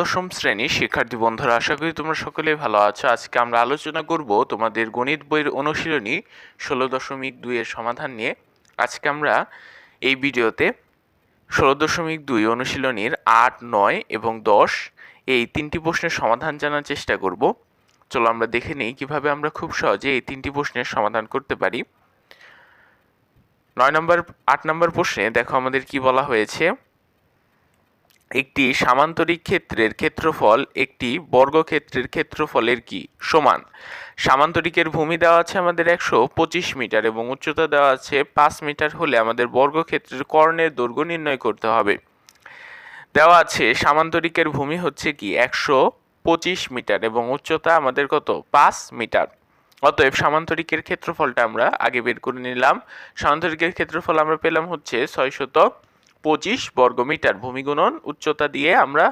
দশম শ্রেণির শিক্ষার্থী বন্ধুরা, আশা করি তোমরা সকলেই ভালো আছো। আজকে আমরা আলোচনা করব তোমাদের গণিত বইয়ের অনুশীলনী ষোলো দশমিক দুইয়ের সমাধান নিয়ে। আজকে আমরা এই ভিডিওতে ষোলো দশমিক দুই অনুশীলনীর আট, নয় এবং দশ এই তিনটি প্রশ্নের সমাধান জানার চেষ্টা করব। চলো আমরা দেখে নিই কীভাবে আমরা খুব সহজে এই তিনটি প্রশ্নের সমাধান করতে পারি। নয় নম্বর, আট নম্বর প্রশ্নে দেখো আমাদের কি বলা হয়েছে? একটি সামান্তরিক ক্ষেত্রের ক্ষেত্রফল একটি বর্গক্ষেত্রের ক্ষেত্রফলের কি? সমান। সামান্তরিকের ভূমি দেওয়া আছে আমাদের একশো পঁচিশ মিটার এবং উচ্চতা দেওয়া আছে পাঁচ মিটার হলে আমাদের বর্গক্ষেত্রের কর্ণের দৈর্ঘ্য নির্ণয় করতে হবে। দেওয়া আছে সামান্তরিকের ভূমি হচ্ছে কি? একশো পঁচিশ মিটার এবং উচ্চতা আমাদের কত? পাঁচ মিটার। অতএব সামান্তরিকের ক্ষেত্রফলটা আমরা আগে বের করে নিলাম। সামান্তরিকের ক্ষেত্রফল আমরা পেলাম হচ্ছে ছয়শত পঁচিশ বর্গমিটার ভূমি গুণন উচ্চতা দিয়ে আমরা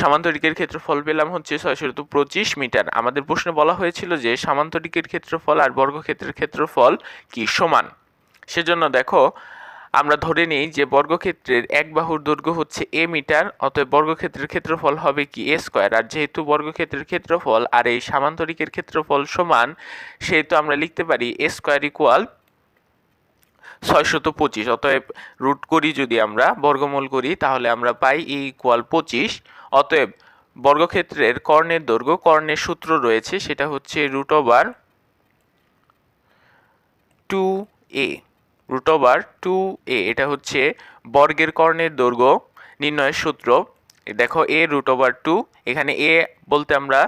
সামান্তরিকের ক্ষেত্রফল পেলাম হচ্ছে ছয়শত পঁচিশ মিটার। আমাদের প্রশ্নে বলা হয়েছিল যে সামান্তরিকের ক্ষেত্রফল আর বর্গক্ষেত্রের ক্ষেত্রফল কি সমান? সেজন্য দেখো, আমরা ধরে নিই যে বর্গক্ষেত্রের এক বাহুর দৈর্ঘ্য হচ্ছে এ মিটার, অতএব বর্গক্ষেত্রের ক্ষেত্রফল হবে কি এ স্কোয়ার। আর যেহেতু বর্গক্ষেত্রের ক্ষেত্রফল আর এই সামান্তরিকের ক্ষেত্রফল সমান, সেহেতু আমরা লিখতে পারি এ স্কোয়ার ইকুয়াল ছয়শত পঁচিশ। অতএব রুট করি যদি আমরা, বর্গমূল করি, তাহলে আমরা পাই ই ইকুয়াল পঁচিশ। অতএব বর্গক্ষেত্রের কর্ণের দৈর্ঘ্য, কর্ণের সূত্র রয়েছে, সেটা হচ্ছে root over two A root over two A এটা হচ্ছে বর্গের কর্ণের দৈর্ঘ্য, নির্ণয়ের সূত্র। দেখো এ রুট ওভার টু এখানে এ বলতে আমরা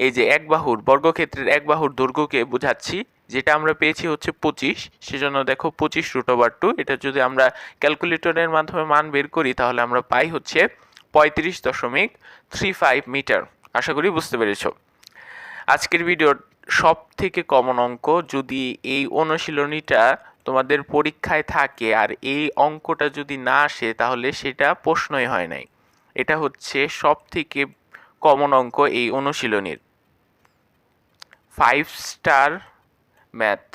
এই যে এক বাহুর, বর্গক্ষেত্রের এক বাহুর দৈর্ঘ্যকে বোঝাচ্ছি, যেটা আমরা পেয়েছি হচ্ছে পঁচিশ, সেজন্য দেখো পঁচিশ রুট ওভার টু এটা যদি আমরা ক্যালকুলেটরের মাধ্যমে মান বের করি, তাহলে আমরা পাই হচ্ছে পঁয়ত্রিশ দশমিক থ্রি ফাইভ মিটার। আশা করি বুঝতে পেরেছ। আজকের ভিডিওর সব থেকে কমন অঙ্ক, যদি এই অনুশীলনীটা তোমাদের পরীক্ষায় থাকে আর এই অঙ্কটা যদি না আসে, তাহলে সেটা প্রশ্নই হয় নাই। এটা হচ্ছে সব থেকে কমন অঙ্ক এই অনুশীলনীর। ফাইভ স্টার ম্যাথ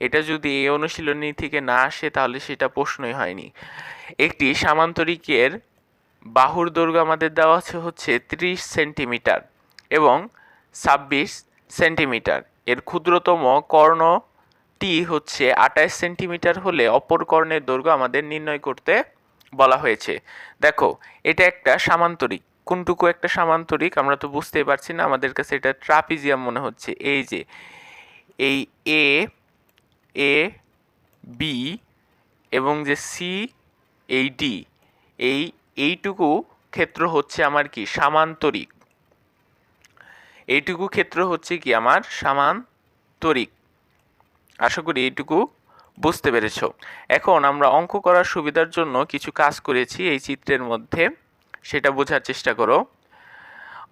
এটা যদি এই অনুশীলনী থেকে না আসে, তাহলে সেটা প্রশ্নই হয়নি। একটি সামান্তরিকের বাহুর দৈর্ঘ্য আমাদের দেওয়া আছে হচ্ছে ত্রিশ সেন্টিমিটার এবং ছাব্বিশ সেন্টিমিটার। এর ক্ষুদ্রতম কর্ণটি হচ্ছে আঠাশ সেন্টিমিটার হলে অপর কর্ণের দৈর্ঘ্য আমাদের নির্ণয় করতে বলা হয়েছে। দেখো, এটা একটা সামান্তরিক। কোনটুকু একটা সামান্তরিক, আমরা তো বুঝতেই পারছি না, আমাদের কাছে এটা ট্রাপিজিয়াম মনে হচ্ছে। এই যে, এই এ এ বি এবং যে সি এই ডি এই, এইটুকু ক্ষেত্র হচ্ছে আমার কি? সামান্তরিক। এইটুকু ক্ষেত্র হচ্ছে কি আমার? সামান্তরিক। আশা করি এইটুকু বুঝতে পেরেছ। এখন আমরা অঙ্ক করার সুবিধার জন্য কিছু কাজ করেছি এই চিত্রের মধ্যে। সেটা বোঝার চেষ্টা করো।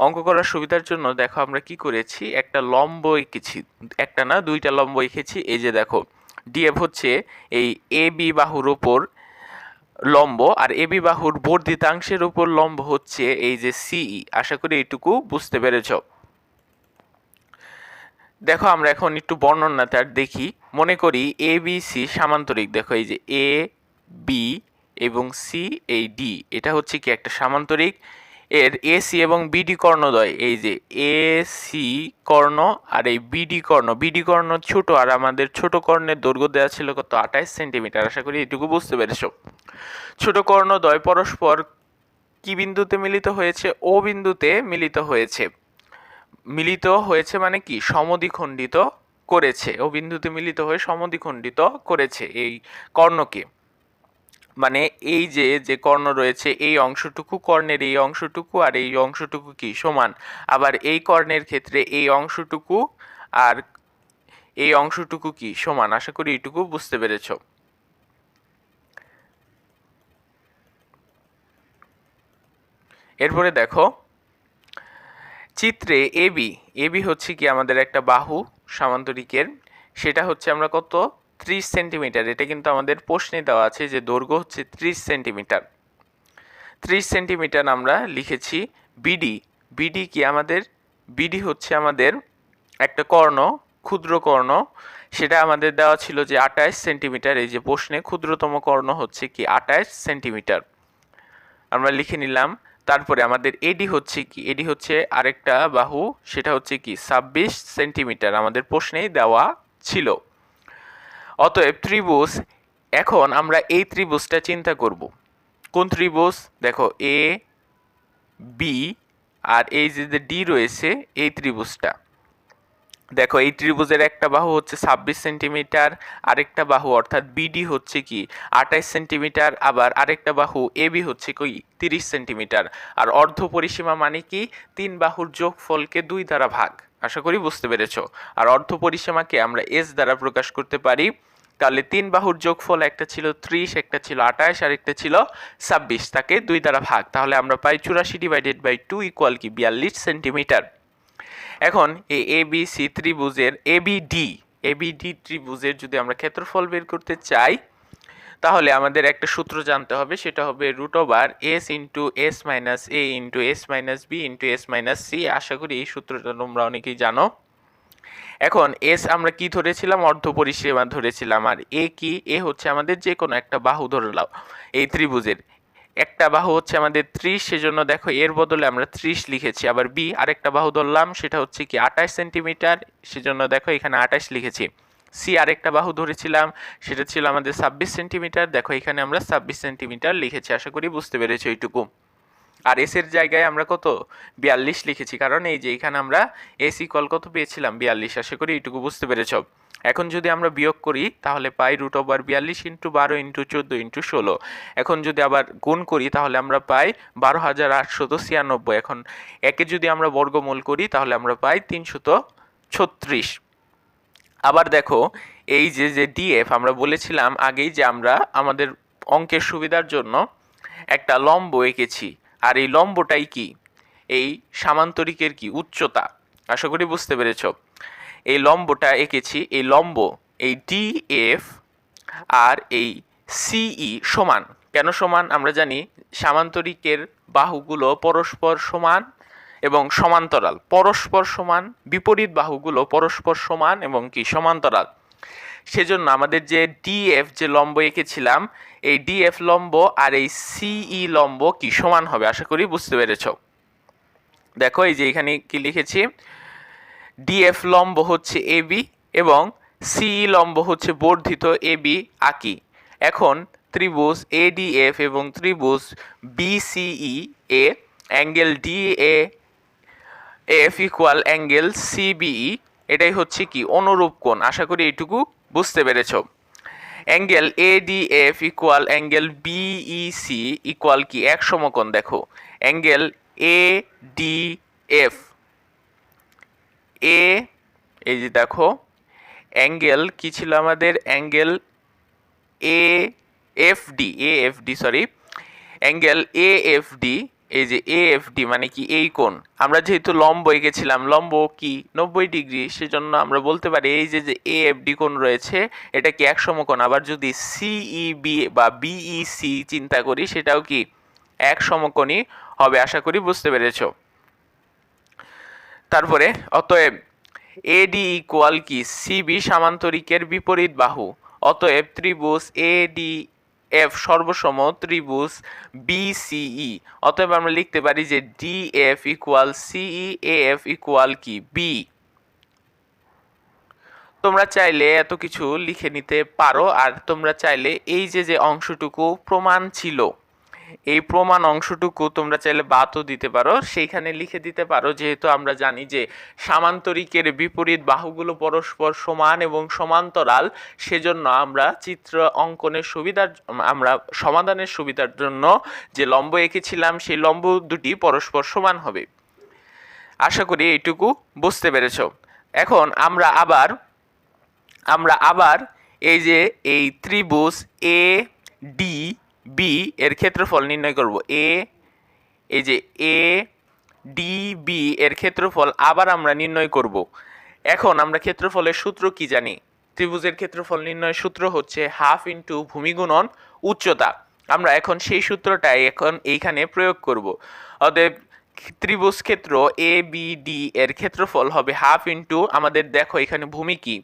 অঙ্ক করার সুবিধার জন্য দেখো আমরা কি করেছি, একটা লম্ব এঁকেছি। একটা না, দুইটা লম্ব এঁকেছি। এই যে দেখো ডিএফ হচ্ছে এই এ বি বাহুর ওপর লম্ব আর এ বি বাহুর বর্ধিতাংশের উপর লম্ব হচ্ছে এই যে সিই আশা করি এইটুকু বুঝতে পেরেছ। দেখো আমরা এখন একটু বর্ণনাটা দেখি। মনে করি এ বি সি সামান্তরিক। দেখো এই যে এ বি এবং সি এই ডি এটা হচ্ছে কি একটা সামান্তরিক। এর এসি এবং বিডি কর্ণদ্বয়, এই যে এ সি কর্ণ আর এই বিডি কর্ণ। বিডি কর্ণ ছোট আর আমাদের ছোট কর্ণের দৈর্ঘ্য দেওয়া ছিল কত? আঠাইশ সেন্টিমিটার। আশা করি এটুকু বুঝতে পেরেছ। ছোট কর্ণদ্বয় পরস্পর কি বিন্দুতে মিলিত হয়েছে? ও বিন্দুতে মিলিত হয়েছে। মিলিত হয়েছে মানে কি? সমদ্বিখণ্ডিত করেছে। ও বিন্দুতে মিলিত হয়ে সমদ্বিখণ্ডিত করেছে এই কর্ণকে। মানে এই যে যে কর্ণ রয়েছে, এই অংশটুকু কর্ণের এই অংশটুকু আর এই অংশটুকু কি সমান? আবার এই কর্ণের ক্ষেত্রে এই অংশটুকু আর এই অংশটুকু কি সমান? আশা করি এইটুকু বুঝতে পেরেছ। এরপরে দেখো, চিত্রে এবি এবি হচ্ছে কি আমাদের একটা বাহু সামান্তরিকের, সেটা হচ্ছে আমরা কত? ত্রিশ সেন্টিমিটার, এটা কিন্তু আমাদের প্রশ্নে দেওয়া আছে যে দৈর্ঘ্য হচ্ছে ত্রিশ সেন্টিমিটার। ত্রিশ সেন্টিমিটার আমরা লিখেছি বিডি বিডি কি আমাদের? বিডি হচ্ছে আমাদের একটা কর্ণ, ক্ষুদ্র কর্ণ। সেটা আমাদের দেওয়া ছিল যে আঠাশ সেন্টিমিটার। এই যে প্রশ্নে ক্ষুদ্রতম কর্ণ হচ্ছে কি আঠাশ সেন্টিমিটার। আমরা লিখে নিলাম, তারপরে আমাদের এডি হচ্ছে কি? এডি হচ্ছে আরেকটা বাহু, সেটা হচ্ছে কি ছাব্বিশ সেন্টিমিটার আমাদের প্রশ্নেই দেওয়া ছিল। অতএব ত্রিভুজ, এখন আমরা এই ত্রিভুজটা চিন্তা করব। কোন ত্রিভুজ? দেখো এ বি আর এই যে যে ডি রয়েছে, এই ত্রিভুজটা। দেখো, এই ত্রিভুজের একটা বাহু হচ্ছে ছাব্বিশ সেন্টিমিটার, আরেকটা বাহু অর্থাৎ বিডি হচ্ছে কি, আঠাইশ সেন্টিমিটার, আবার আরেকটা বাহু এবি হচ্ছে কি তিরিশ সেন্টিমিটার। আর অর্ধ পরিসীমা মানে কি, তিন বাহুর যোগফলকে দুই দ্বারা ভাগ। আশা করি বুঝতে পেরেছ। আর অর্ধ পরিসীমাকে আমরা এস দ্বারা প্রকাশ করতে পারি। তাহলে তিন বাহুর যোগফল একটা ছিল ত্রিশ, একটা ছিল আঠাশ, আর একটা ছিল ছাব্বিশ। তাকে দুই দ্বারা ভাগ। তাহলে আমরা পাই চুরাশি ডিভাইডেড বাই টু ইকুয়াল কি? বিয়াল্লিশ সেন্টিমিটার এখন এই এ বি সি ত্রিভুজের A B D A B D ত্রিভুজের যদি আমরা ক্ষেত্রফল বের করতে চাই তাহলে আমাদের একটা সূত্র জানতে হবে, সেটা হবে root over S into S minus A into S minus B into S minus C আশা করি এই সূত্রটা তোমরা অনেকেই জানো। এখন এস আমরা কি ধরেছিলাম? অর্ধ পরিসীমা ধরেছিলাম। আর এ কি? এ হচ্ছে আমাদের যে কোনো একটা বাহু ধরলাম এই ত্রিভুজের। একটা বাহু হচ্ছে আমাদের ত্রিশ, সেজন্য দেখো এর বদলে আমরা ত্রিশ লিখেছি। আবার বি আরেকটা বাহু ধরলাম, সেটা হচ্ছে কি আঠাশ সেন্টিমিটার সেজন্য দেখো এখানে আঠাশ লিখেছি। সি আরেকটা বাহু ধরেছিলাম, সেটা ছিল আমাদের ছাব্বিশ সেন্টিমিটার। দেখো, এখানে আমরা ছাব্বিশ সেন্টিমিটার লিখেছি, আশা করি বুঝতে পেরেছি ওইটুকু আর এস এর জায়গায় আমরা কত? বিয়াল্লিশ লিখেছি, কারণ এই যে এখানে আমরা এসি কল কত পেয়েছিলাম? বিয়াল্লিশ, আশা করি এইটুকু বুঝতে পেরেছ। এখন যদি আমরা বিয়োগ করি, তাহলে পাই রুট ওভার বিয়াল্লিশ ইন্টু বারো ইন্টু চোদ্দ ইন্টু ষোলো। এখন যদি আবার গুণ করি, তাহলে আমরা পাই বারো হাজার আটশত ছিয়ানব্বই। এখন একে যদি আমরা বর্গমূল করি, তাহলে আমরা পাই তিনশত ছত্রিশ। আবার দেখো, এই যে যে ডিএফ আমরা বলেছিলাম আগেই যে আমরা আমাদের অঙ্কের সুবিধার জন্য একটা লম্ব এঁকেছি। আর এই লম্বটাই কি? এই সামান্তরিকের কি? উচ্চতা। আশা করি বুঝতে পেরেছ। এই লম্বটা এঁকেছি, এই লম্ব, এই ডিএফ আর এই সিই সমান। কেন সমান? আমরা জানি সামান্তরিকের বাহুগুলো পরস্পর সমান এবং সমান্তরাল, পরস্পর সমান, বিপরীত বাহুগুলো পরস্পর সমান এবং কি সমান্তরাল। সেজন্য আমাদের যে ডিএফ যে লম্ব এঁকেছিলাম, এই ডিএফ লম্ব আর এই সিই লম্ব কি সমান হবে? আশা করি বুঝতে পেরেছ। দেখো, এই যে এখানে কি লিখেছি? ডিএফ লম্ব হচ্ছে এবি এবং সিই লম্ব হচ্ছে বর্ধিত এবি আকি। এখন ত্রিভুজ এডিএফ এবং ত্রিভুজ বিসিই এ angle DA F equal angle CBE, এটাই হচ্ছে কি? অনুরূপ কোণ। আশা করি এইটুকু বুঝতে পেরেছ। Angle ADF equal angle BEC equal কি? এক সমকোণ, দেখো। Angle A D F A, এই যে দেখো, অ্যাঙ্গেল কি ছিল আমাদের? Angle A F D A F D sorry. Angle A F D এই যে এ এফ ডি মানে কি এই কোণ? আমরা যেহেতু লম্ব এঁকেছিলাম লম্ব কি? নব্বই ডিগ্রি, সেজন্য আমরা বলতে পারি এই যে যে এ এফ ডি কোণ রয়েছে, এটা কি এক সমকোণ? আবার যদি সিই বি বা বিইসি চিন্তা করি, সেটাও কি এক সমকোণই হবে, আশা করি বুঝতে পেরেছ। তারপরে, অতএব এডি ইকুয়াল কি? সিবি সামান্তরিকের বিপরীত বাহু। অতএব ত্রিভুজ এডি এফ সর্বসম ত্রিভুজ বিসিই অতএব আমরা লিখতে পারি যে D F equal CE A F equal কি? বি তোমরা চাইলে এত কিছু লিখে নিতে পারো, আর তোমরা চাইলে এই যে যে অংশটুকু প্রমাণ ছিল এই প্রমাণ অংশটুকু তোমরা চাইলে বাতও দিতে পারো। সেইখানে লিখে দিতে পারো, যেহেতু আমরা জানি যে সামান্তরিকের বিপরীত বাহুগুলো পরস্পর সমান এবং সমান্তরাল, সেজন্য আমরা চিত্র অঙ্কনের সুবিধার আমরা সমাধানের সুবিধার জন্য যে লম্ব এঁকেছিলাম, সেই লম্ব দুটি পরস্পর সমান হবে। আশা করি এইটুকু বুঝতে পেরেছ। এখন আমরা আবার আমরা আবার এই যে এই ত্রিভুজ এ ডি বি এর ক্ষেত্রফল নির্ণয় করব। এ এই যে এ ডি বি এর ক্ষেত্রফল আবার আমরা নির্ণয় করব। এখন আমরা ক্ষেত্রফলের সূত্র কি জানি? ত্রিভুজের ক্ষেত্রফল নির্ণয়ের সূত্র হচ্ছে হাফ ইন্টু ভূমিগুণন উচ্চতা। আমরা এখন সেই সূত্রটাই এখন এইখানে প্রয়োগ করব। অতএব ত্রিভুজ ক্ষেত্র এ বি ডি এর ক্ষেত্রফল হবে হাফ ইন্টু, আমাদের দেখো এখানে ভূমি কি?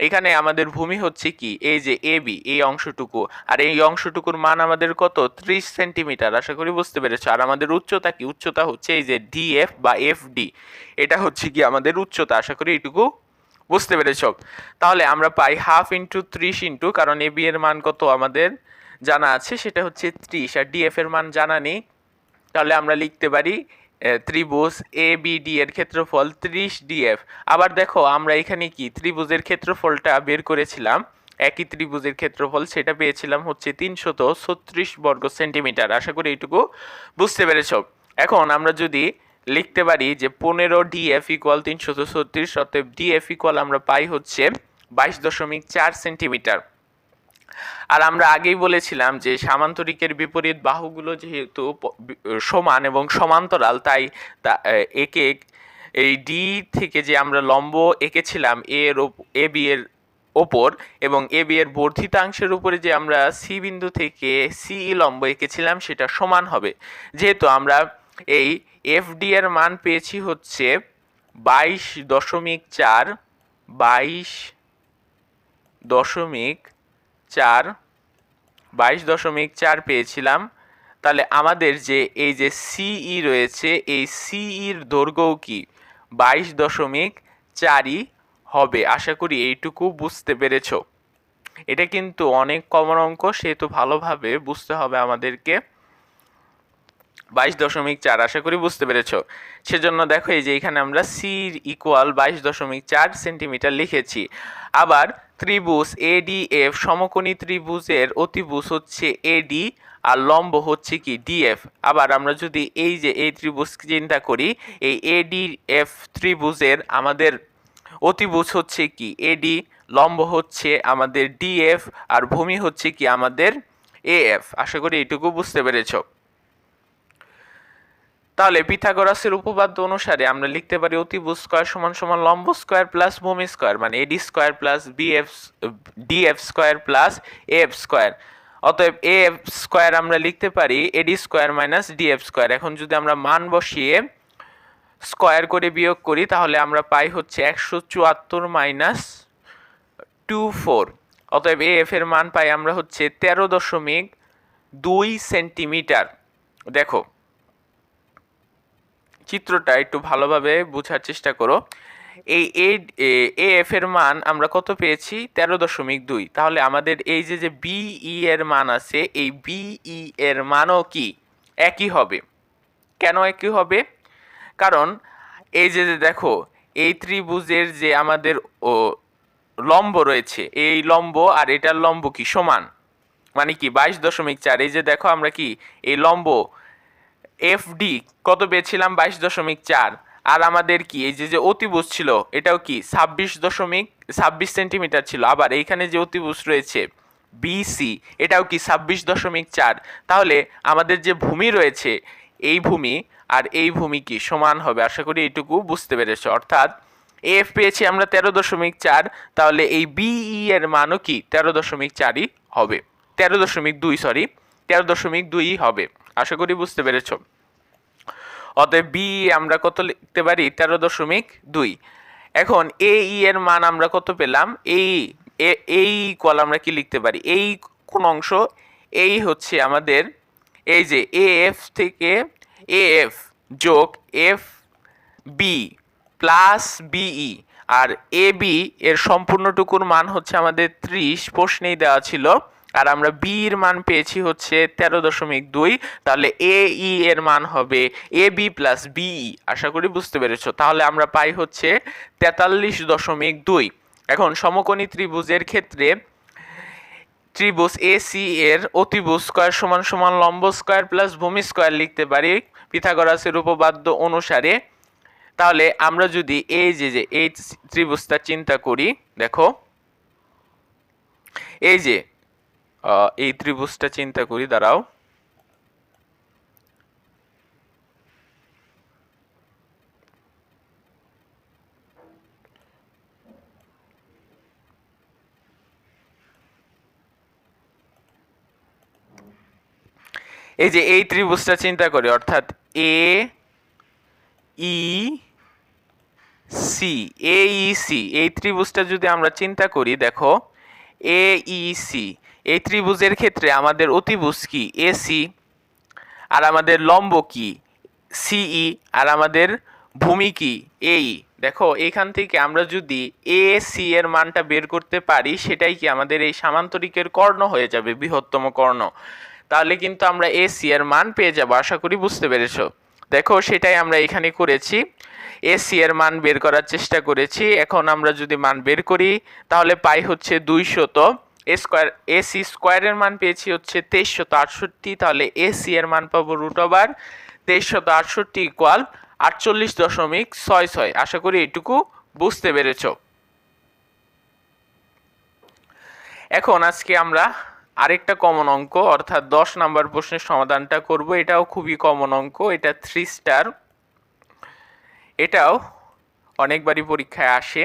এখানে আমাদের ভূমি হচ্ছে কি? এই যে এ বি এই অংশটুকু। আর এই অংশটুকুর মান আমাদের কত? ত্রিশ সেন্টিমিটার, আশা করি বুঝতে পেরেছ। আর আমাদের উচ্চতা কি? উচ্চতা হচ্ছে এই যে ডি এফ বা এফ ডি এটা হচ্ছে কি আমাদের উচ্চতা, আশা করি এইটুকু বুঝতে পেরেছ। তাহলে আমরা পাই হাফ ইন্টু ত্রিশ ইন্টু, কারণ এ বি এর মান কত আমাদের জানা আছে? সেটা হচ্ছে ত্রিশ। আর ডিএফ এর মান জানা নেই। তাহলে আমরা লিখতে পারি ত্রিভুজ এ বি ডি এর ক্ষেত্রফল ত্রিশ ডিএফ আবার দেখো, আমরা এখানে কি? ত্রিভুজের ক্ষেত্রফলটা বের করেছিলাম। একই ত্রিভুজের ক্ষেত্রফল সেটা পেয়েছিলাম হচ্ছে তিনশত ছত্রিশ বর্গ সেন্টিমিটার। আশা করি এইটুকু বুঝতে পেরেছ। এখন আমরা যদি লিখতে পারি যে পনেরো ডিএফ ইকুয়াল তিনশত ছত্রিশ, অতএব ডিএফ ইকুয়াল আমরা পাই হচ্ছে বাইশ দশমিক চার সেন্টিমিটার। আর আমরা আগেই বলেছিলাম যে সামান্তরিকের বিপরীত বাহুগুলো যেহেতু সমান এবং সমান্তরাল, তাই একে, এই ডি থেকে যে আমরা লম্ব এঁকেছিলাম এর এ বি এর ওপর এবং এ বি এর বর্ধিতাংশের উপরে যে আমরা সি বিন্দু থেকে সি লম্ব এঁকেছিলাম, সেটা সমান হবে। যেহেতু আমরা এই এফ ডি এর মান পেয়েছি হচ্ছে বাইশ দশমিক চার, বাইশ দশমিক চার, বাইশ দশমিক চার পেয়েছিলাম। তাহলে আমাদের যে, এই যে সিই রয়েছে, এই সিইর দৈর্ঘ্যও কি? বাইশ দশমিক চারই হবে। আশা করি এইটুকু বুঝতে পেরেছ। এটা কিন্তু অনেক কমন অঙ্ক সেহেতু ভালোভাবে বুঝতে হবে আমাদেরকে। বাইশ দশমিক চার, আশা করি বুঝতে পেরেছ। সেজন্য দেখো এই যে এখানে আমরা সি ইকুয়াল বাইশ দশমিক চার সেন্টিমিটার লিখেছি। আবার ত্রিভুজ এডিএফ সমকোণী ত্রিভুজের অতিভুজ হচ্ছে এডি আর লম্ব হচ্ছে কি? ডিএফ আবার আমরা যদি এই যে এই ত্রিভুজ চিন্তা করি, এই এডিএফ ত্রিভুজের আমাদের অতিভুজ হচ্ছে কি? এডি লম্ব হচ্ছে আমাদের ডিএফ আর ভূমি হচ্ছে কি? আমাদের এএফ আশা করি এইটুকু বুঝতে পেরেছ। তাহলে পিথাগোরাসের উপপাদ্য অনুসারে আমরা লিখতে পারি অতিভুজ স্কয়ার সমান সমান লম্ব স্কয়ার প্লাস ভূমি স্কয়ার মানে AD square plus BF DF square plus F square. অতএব এ এফ স্কয়ার আমরা লিখতে পারি AD square minus DF square. এখন যদি আমরা মান বসিয়ে স্কয়ার করে বিয়োগ করি, তাহলে আমরা পাই হচ্ছে একশো চুয়াত্তর মাইনাস টু ফোর। অতএব এ এফ এর মান পাই আমরা হচ্ছে তেরো দশমিক দুই সেন্টিমিটার। দেখো চিত্রটা একটু ভালোভাবে বোঝার চেষ্টা করো। এই এ এফ এর মান আমরা কত পেয়েছি? তেরো দশমিক দুই। তাহলে আমাদের এই যে যে বিই এর মান আছে, এই বিই এর মানও কি? একই হবে। কেন একই হবে? কারণ এই যে যে দেখো, এই ত্রিভুজের যে আমাদের, ও, লম্ব রয়েছে, এই লম্ব আর এটার লম্ব কি সমান? মানে কি, বাইশ দশমিক চার। এই যে দেখো আমরা কি, এই লম্ব এফ ডি কত পেয়েছিলাম? বাইশ দশমিক চার। আর আমাদের কি, এই যে যে অতিভুজ ছিল, এটাও কি? ছাব্বিশ দশমিক, ছাব্বিশ সেন্টিমিটার ছিল। আবার এইখানে যে অতিভুজ রয়েছে বিসি এটাও কি ছাব্বিশ দশমিক চার? তাহলে আমাদের যে ভূমি রয়েছে, এই ভূমি আর এই ভূমি কি সমান হবে? আশা করি এইটুকু বুঝতে পেরেছ। অর্থাৎ এফ পেয়েছি আমরা তেরো দশমিক চার, তাহলে এই বিই এর মানও কি তেরো দশমিক চারই হবে। তেরো দশমিক দুই সরি তেরো দশমিক দুইই হবে। আশা করি বুঝতে পেরেছ। অতএব বি আমরা কত লিখতে পারি? তেরো দশমিক দুই। এখন এ ই এর মান আমরা কত পেলাম? এই এই কল আমরা কি লিখতে পারি? এই কোন অংশ? এই হচ্ছে আমাদের এই যে এ এফ থেকে এ এফ যোগ এফ বি প্লাস বিই আর এ বি এর সম্পূর্ণটুকুর মান হচ্ছে আমাদের ত্রিশ, প্রশ্নেই দেওয়া ছিল। আর আমরা বি এর মান পেয়েছি হচ্ছে তেরো দশমিক দুই, তাহলে এ ই এর মান হবে এ বি প্লাস বিই আশা করি বুঝতে পেরেছ। তাহলে আমরা পাই হচ্ছে তেতাল্লিশ দশমিক দুই। এখন সমকোণী ত্রিভুজের ক্ষেত্রে ত্রিভুজ এসি এর অতিভুজ স্কয়ার সমান সমান লম্ব স্কয়ার প্লাস ভূমি স্কয়ার লিখতে পারি পিথাগোরাসের উপপাদ্য অনুসারে। তাহলে আমরা যদি এই যে যে এই ত্রিভুজটা চিন্তা করি, দেখো। এই যে এই ত্রিভুজটা চিন্তা করি, দাঁড়াও। এই যে এই ত্রিভুজটা চিন্তা করি, অর্থাৎ এ ই সি এ ই সি এই ত্রিভুজটা যদি আমরা চিন্তা করি, দেখো এ ই সি এই ত্রিভুজের ক্ষেত্রে আমাদের অতিভুজ কি? এ সি আর আমাদের লম্ব কি? সিই আর আমাদের ভূমি কি? এই দেখো, এখান থেকে আমরা যদি এ সি এর মানটা বের করতে পারি, সেটাই কি আমাদের এই সামান্তরিকের কর্ণ হয়ে যাবে, বৃহত্তম কর্ণ। তাহলে কিন্তু আমরা এ সি এর মান পেয়ে যাব, আশা করি বুঝতে পেরেছ। দেখো, সেটাই আমরা এখানে করেছি। এ সি এর মান বের করার চেষ্টা করেছি। এখন আমরা যদি মান বের করি, তাহলে পাই হচ্ছে দুইশত। এ স্কোয়ার এ সি স্কোয়ারের মান পেয়েছি হচ্ছে তেইশশত আটষট্টি, তাহলে এ সি এর মান পাবো রুট ওভার তেইশশত আটষট্টি ইকুয়াল আটচল্লিশ দশমিক ছয় ছয়। আশা করি এটুকু বুঝতে পেরেছ। এখন আজকে আমরা আরেকটা কমন অঙ্ক, অর্থাৎ দশ নাম্বার প্রশ্নের সমাধানটা করব। এটাও খুবই কমন অঙ্ক, এটা থ্রি স্টার এটাও অনেকবারই পরীক্ষায় আসে।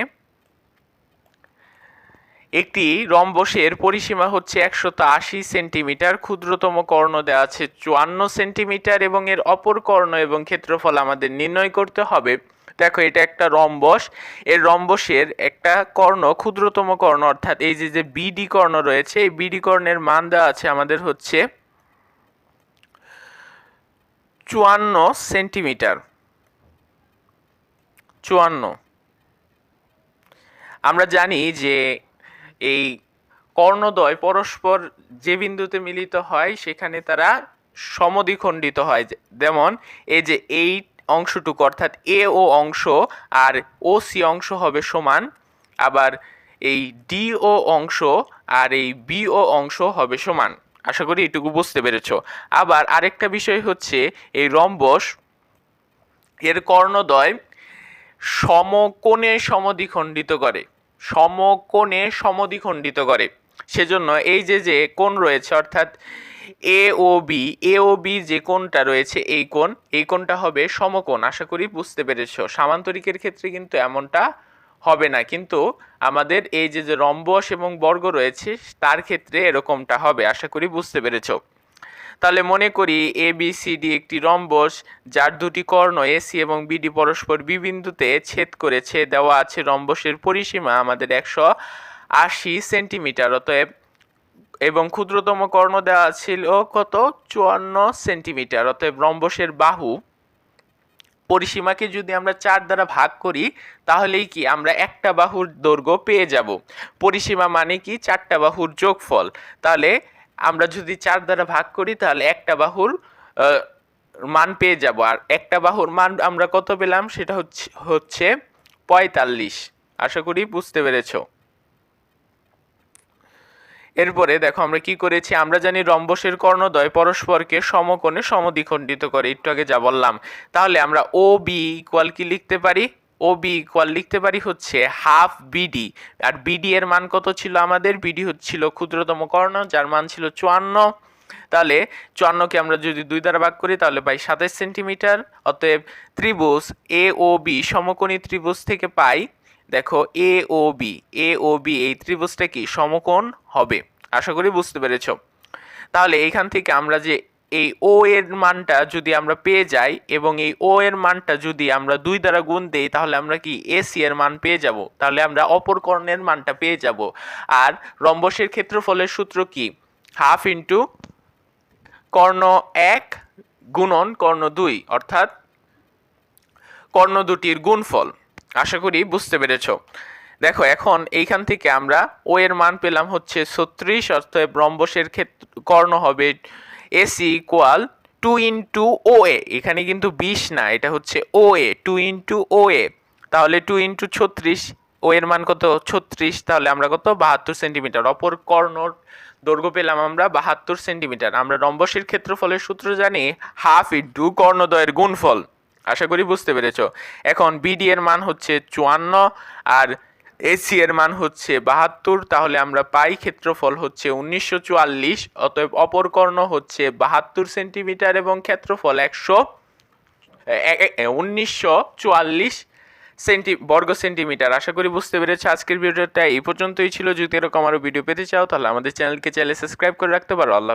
একটি রম্বসের পরিসীমা হচ্ছে একশত আশি সেন্টিমিটার, ক্ষুদ্রতম কর্ণ দেওয়া আছে চুয়ান্ন সেন্টিমিটার এবং এর অপর কর্ণ এবং ক্ষেত্রফল আমাদের নির্ণয় করতে হবে। দেখো, এটা একটা রম্বস। এর রম্বসের একটা কর্ণ ক্ষুদ্রতম কর্ণ, অর্থাৎ এই যে যে বিডি কর্ণ রয়েছে, এই বিডি কর্ণের মান দেওয়া আছে আমাদের হচ্ছে চুয়ান্ন সেন্টিমিটার। চুয়ান্ন। আমরা জানি যে এই কর্ণদ্বয় পরস্পর যে বিন্দুতে মিলিত হয়, সেখানে তারা সমদ্বিখণ্ডিত হয়। যেমন, এই যে এই অংশটুকু, অর্থাৎ এ ও অংশ আর ও সি অংশ হবে সমান, আবার এই ডি ও অংশ আর এই বি ও অংশ হবে সমান। আশা করি এটুকু বুঝতে পেরেছ। আবার আরেকটা বিষয় হচ্ছে, এই রম্বস, এর কর্ণদ্বয় সমকোণে সমদ্বিখণ্ডিত করে। সমকোণে সমদ্বিখণ্ডিত করে। সেজন্য এই যে যে কোণ রয়েছে, অর্থাৎ এ ও বি এ ও বি যে কোণটা রয়েছে এই কোণ, এই কোণটা হবে সমকোণ। আশা করি বুঝতে পেরেছ। সামান্তরিকের ক্ষেত্রে কিন্তু এমনটা হবে না। কিন্তু আমাদের এই যে যে রম্বস এবং বর্গ রয়েছে, তার ক্ষেত্রে এরকমটা হবে। আশা করি বুঝতে পেরেছ। তাহলে মনে করি এ বি সি ডি একটি রম্বস, যার দুটি কর্ণ এসি এবং বিডি পরস্পর বি বিন্দুতে ছেদ করেছে দেওয়া আছে। রম্বসের পরিসীমা আমাদের একশো আশি সেন্টিমিটার, অতএব এবং ক্ষুদ্রতম কর্ণ দেওয়া ছিল কত? চুয়ান্ন সেন্টিমিটার। অতএব রম্বসের বাহু পরিসীমাকে যদি আমরা চার দ্বারা ভাগ করি, তাহলেই কি? আমরা একটা বাহুর দৈর্ঘ্য পেয়ে যাব। পরিসীমা মানে কি? চারটা বাহুর যোগফল। তাহলে আমরা যদি চার দ্বারা ভাগ করি, তাহলে একটা বাহুর মান পেয়ে যাব। আর একটা বাহুর মান আমরা কত পেলাম? সেটা হচ্ছে হচ্ছে পঁয়তাল্লিশ। আশা করি বুঝতে পেরেছ। এরপরে দেখো আমরা কি করেছি? আমরা জানি রম্বসের কর্ণদ্বয় পরস্পরকে সমকোণে সমদ্বিখণ্ডিত করে। একটু আগে যা বললাম। তাহলে আমরা ও বি ইকুয়াল কি লিখতে পারি? ও বি ইকুয়াল লিখতে পারি হচ্ছে হাফ বিডি আর বিডি এর মান কত ছিল আমাদের? বিডি হচ্ছিল ক্ষুদ্রতম কর্ণ, যার মান ছিল চুয়ান্ন। তাহলে চুয়ান্নকে আমরা যদি দুই দ্বারা ভাগ করি, তাহলে পাই সাতাশ সেন্টিমিটার। অতএব ত্রিভুজ এ ও বি সমকোণী ত্রিভুজ থেকে পাই, দেখো এ ও বি এ ও বি এই ত্রিভুজটা কি? সমকোণ হবে। আশা করি বুঝতে পেরেছ। তাহলে এইখান থেকে আমরা যে এই ও এর মানটা যদি আমরা পেয়ে যাই এবং এই ও এর মানটা যদি আমরা দুই দ্বারা গুণ দেই, তাহলে আমরা কি এসি এর মান পেয়ে যাব? তাহলে আমরা অপর কর্ণের মানটা পেয়ে যাব। আর রম্বসের ক্ষেত্রফলের সূত্র কি? হাফ ইন্টু কর্ণ এক গুণন কর্ণ দুই, অর্থাৎ কর্ণ দুটির গুণফল। আশা করি বুঝতে পেরেছ। দেখো, এখন এইখান থেকে আমরা ও এর মান পেলাম হচ্ছে ছত্রিশ অর্থাৎ রম্বসের ক্ষেত্র, কর্ণ হবে AC equal to into O A এখানে কিন্তু বিশ না, এটা হচ্ছে ও এ টু ইন্টু ও এ তাহলে টু ইন্টু ছত্রিশ ও এর মান কত? ছত্রিশ, তাহলে আমরা কত? বাহাত্তর সেন্টিমিটার। অপর কর্ণর দৈর্ঘ্য পেলাম আমরা বাহাত্তর সেন্টিমিটার। আমরা রম্বসের ক্ষেত্রফলের সূত্র জানি হাফ ইন্টু কর্ণদ্বয়ের গুণফল। আশা করি বুঝতে পেরেছ। এখন বিডি এর মান হচ্ছে চুয়ান্ন আর এসি এর মান হচ্ছে বাহাত্তর, তাহলে আমরা পাই। ক্ষেত্রফল হচ্ছে উনিশশো চুয়াল্লিশ, অতএব অপর কর্ণ হচ্ছে বাহাত্তর সেন্টিমিটার এবং ক্ষেত্রফল একশো উনিশশো চুয়াল্লিশ সেন্টি, বর্গ সেন্টিমিটার। আশা করি বুঝতে পেরেছ আজকের ভিডিওটা। এই পর্যন্তই ছিল। যদি এরকম আরও ভিডিও পেতে চাও, তাহলে আমাদের চ্যানেলকে চ্যানেল সাবস্ক্রাইব করে রাখতে পারো। আল্লাহ